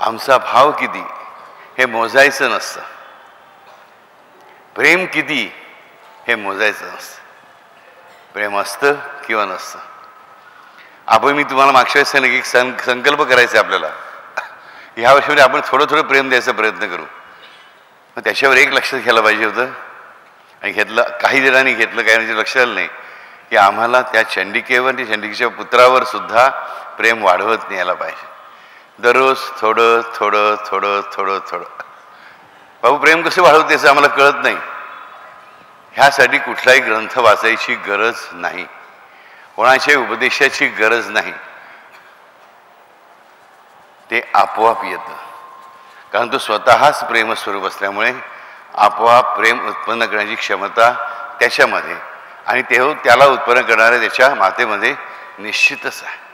आमचा भाव किती? हे मोजायचं नसतं. प्रेम किती? हे मोजायचं नसतं. प्रेम असतं किंवा नसतं? आपण मी तुम्हाला मागच्या वेळेस सांगितलं की सं संकल्प करायचा आहे आपल्याला. ह्या वर्षामध्ये आपण थोडं थोडं प्रेम द्यायचा प्रयत्न करू. मग त्याच्यावर एक लक्ष घ्यायला पाहिजे होतं. आणि घेतलं काही जणांनी घेतलं काही म्हणजे लक्षात आलं नाही. की आम्हाला त्या चंडिकेवर आणि चंडिकेच्या पुत्रावर सुद्धा प्रेम वाढवत न्यायला पाहिजे. दररोज थोडं थोडं थोडं थोडं थोडं. बाबू प्रेम कसं वाढवते असं आम्हाला कळत नाही. ह्यासाठी कुठलाही ग्रंथ वाचायची गरज नाही. कोणाच्या उपदेशाची गरज नाही. ते आपोआप येतं. कारण तो स्वतःच प्रेमस्वरूप असल्यामुळे आपोआप प्रेम उत्पन्न करण्याची क्षमता त्याच्यामध्ये. आणि ते त्याला उत्पन्न करणाऱ्या त्याच्या मातेमध्ये निश्चितच आहे.